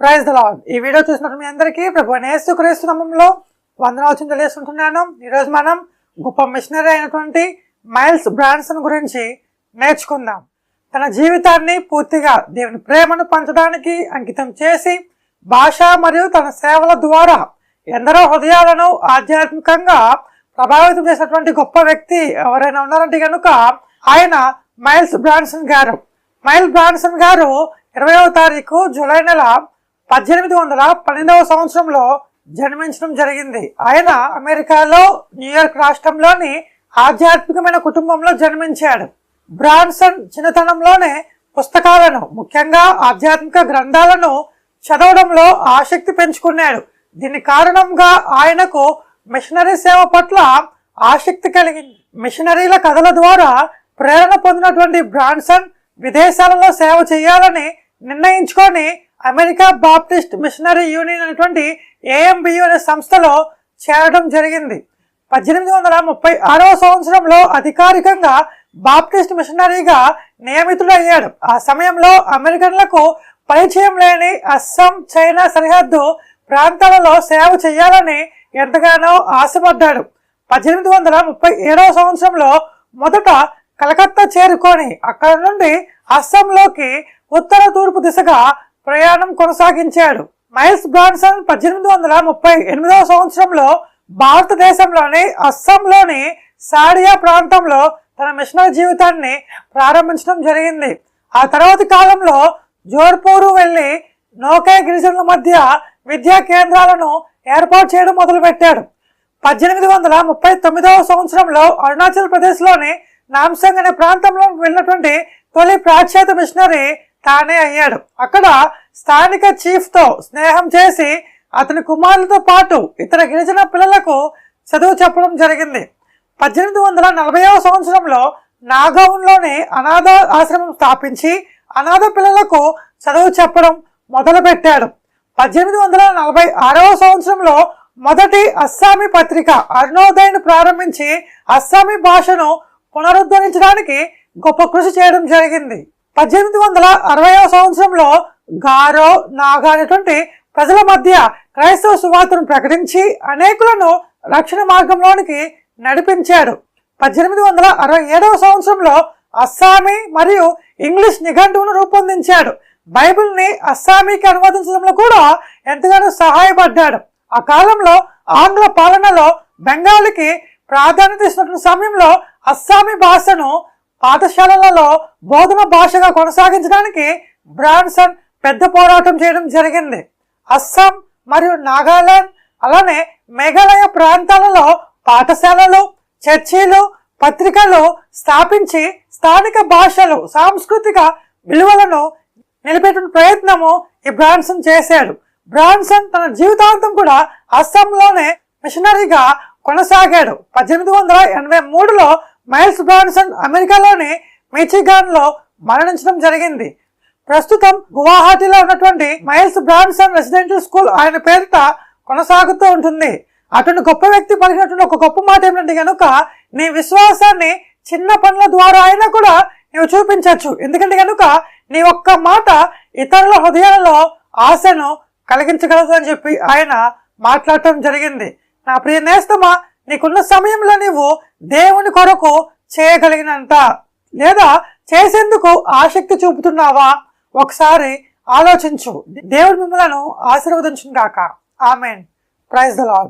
Praise the ఈ video చూసినట్టు మీ అందరికీ ప్రభు నేస్తు క్రీస్తు నామంలో వందనాలు తెలియజేస్తుంటున్నాను ఈరోజు మనం గొప్ప మిషనరీ అయినటువంటి మైల్స్ బ్రాన్సన్ గురించి నేర్చుకుందాం. తన జీవితాన్ని పూర్తిగా దేవుని ప్రేమను పంచడానికి అంకితం చేసి భాష మరియు తన సేవల ద్వారా ఎందరో హృదయాలను ఆధ్యాత్మికంగా ప్రభావితం చేసినటువంటి గొప్ప వ్యక్తి ఎవరైనా ఉన్నారంటే కనుక ఆయన Miles Branson garu. Miles Branson garu ఇరవయో తారీఖు జూలై నెల పద్దెనిమిది వందల పన్నెండవ సంవత్సరంలో జన్మించడం జరిగింది. ఆయన అమెరికాలో న్యూయార్క్ రాష్ట్రంలోని ఆధ్యాత్మికమైన కుటుంబంలో జన్మించాడు. బ్రాన్సన్ చిన్నతనంలోనే పుస్తకాలను ముఖ్యంగా ఆధ్యాత్మిక గ్రంథాలను చదవడంలో ఆసక్తి పెంచుకున్నాడు. దీని కారణంగా ఆయనకు మిషనరీ సేవ పట్ల ఆసక్తి కలిగింది. మిషనరీల కథల ద్వారా ప్రేరణ పొందినటువంటి బ్రాన్సన్ విదేశాలలో సేవ చేయాలని నిర్ణయించుకొని అమెరికా బాప్టిస్ట్ మిషనరీ యూనియన్ అనేటువంటి ఏఎంబియు అనే సంస్థలో చేరడం జరిగింది. పద్దెనిమిది వందల ముప్పై ఆరో సంవత్సరంలో అధికారికంగా బాప్టిస్ట్ మిషనరీగా నియమితుడయ్యాడు. ఆ సమయంలో అమెరికన్లకు పరిచయం లేని అస్సాం చైనా సరిహద్దు ప్రాంతాలలో సేవ చేయాలని ఎంతగానో ఆశపడ్డాడు. పద్దెనిమిది వందల ముప్పై ఏడవ సంవత్సరంలో మొదట కలకత్తా చేరుకొని అక్కడ నుండి అస్సాంలోకి ఉత్తర తూర్పు దిశగా ప్రయాణం కొనసాగించాడు. మైల్స్ బ్రాన్సన్ పద్దెనిమిది వందల ముప్పై ఎనిమిదవ సంవత్సరంలో భారతదేశంలోని అస్సాంలోని సాడియా ప్రాంతంలో తన మిషనరీ జీవితాన్ని ప్రారంభించడం జరిగింది. ఆ తర్వాతి కాలంలో జోర్పూరు వెళ్ళి నౌకే గిరిజనుల మధ్య విద్యా కేంద్రాలను ఏర్పాటు చేయడం మొదలుపెట్టాడు. పద్దెనిమిది వందల ముప్పై తొమ్మిదవ సంవత్సరంలో అరుణాచల్ ప్రదేశ్లోని నామ్సంగ్ అనే ప్రాంతంలో వెళ్ళినటువంటి తొలి ప్రాచ్యాత మిషనరీ తానే అయ్యాడు. అక్కడ స్థానిక చీఫ్తో స్నేహం చేసి అతని కుమారులతో పాటు ఇతర గిరిజన పిల్లలకు చదువు చెప్పడం జరిగింది. పద్దెనిమిది వందల నలభైవ సంవత్సరంలో నాగౌన్లోని అనాథ ఆశ్రమం స్థాపించి అనాథ పిల్లలకు చదువు చెప్పడం మొదలుపెట్టాడు. పద్దెనిమిది వందల నలభై ఆరవ సంవత్సరంలో మొదటి అస్సామీ పత్రిక అరుణోదయను ప్రారంభించి అస్సామీ భాషను పునరుద్ధరించడానికి గొప్ప కృషి చేయడం జరిగింది. పద్దెనిమిది వందల అరవైవ సంవత్సరంలో గారో నాగా అనేటువంటి ప్రజల మధ్య క్రైస్తవ సువార్తను ప్రకటించి అనేకులను రక్షణ మార్గంలోనికి నడిపించాడు. పద్దెనిమిది వందల అరవై ఏడవ సంవత్సరంలో అస్సామీ మరియు ఇంగ్లీష్ నిఘంటువును రూపొందించాడు. బైబిల్ని అస్సామీకి అనువదించడంలో కూడా ఎంతగానో సహాయపడ్డాడు. ఆ కాలంలో ఆంగ్ల పాలనలో బెంగాలీకి ప్రాధాన్యత ఇస్తున్న సమయంలో అస్సామీ భాషను పాఠశాలలలో బోధన భాషగా కొనసాగించడానికి బ్రాన్సన్ పెద్ద పోరాటం చేయడం జరిగింది. అస్సాం మరియు నాగాలాండ్ అలానే మేఘాలయ ప్రాంతాలలో పాఠశాలలు చర్చీలు పత్రికలు స్థాపించి స్థానిక భాషలు సాంస్కృతిక విలువలను నిలబెట్టిన ప్రయత్నము ఈ బ్రాన్సన్ చేశాడు. బ్రాన్సన్ తన జీవితాంతం కూడా అస్సాంలోనే మిషనరీగా కొనసాగాడు. పద్దెనిమిది వందల ఎనభై మూడులో మైల్స్ బ్రాన్సన్ అమెరికాలోని మిచిగాన్లో మరణించడం జరిగింది. ప్రస్తుతం గువాహటిలో ఉన్నటువంటి మైల్స్ బ్రాన్సన్ రెసిడెన్షియల్ స్కూల్ ఆయన పేరిట కొనసాగుతూ ఉంటుంది. అటువంటి గొప్ప వ్యక్తి పలికినటువంటి ఒక గొప్ప మాట ఏమిటంటే కనుక నీ విశ్వాసాన్ని చిన్న పనుల ద్వారా అయినా కూడా నీవు చూపించవచ్చు ఎందుకంటే కనుక నీ ఒక్క మాట ఇతరుల హృదయాలలో ఆశను కలిగించగలదు అని చెప్పి ఆయన మాట్లాడటం జరిగింది. నా ప్రియ నేస్తమా నీకున్న సమయంలో నీవు దేవుని కొరకు చేయగలిగినంత లేదా చేసేందుకు ఆసక్తి చూపుతున్నావా? ఒకసారి ఆలోచించు. దేవుడు మిమ్మలను ఆశీర్వదించుగాక ఆమెన్. Praise the lord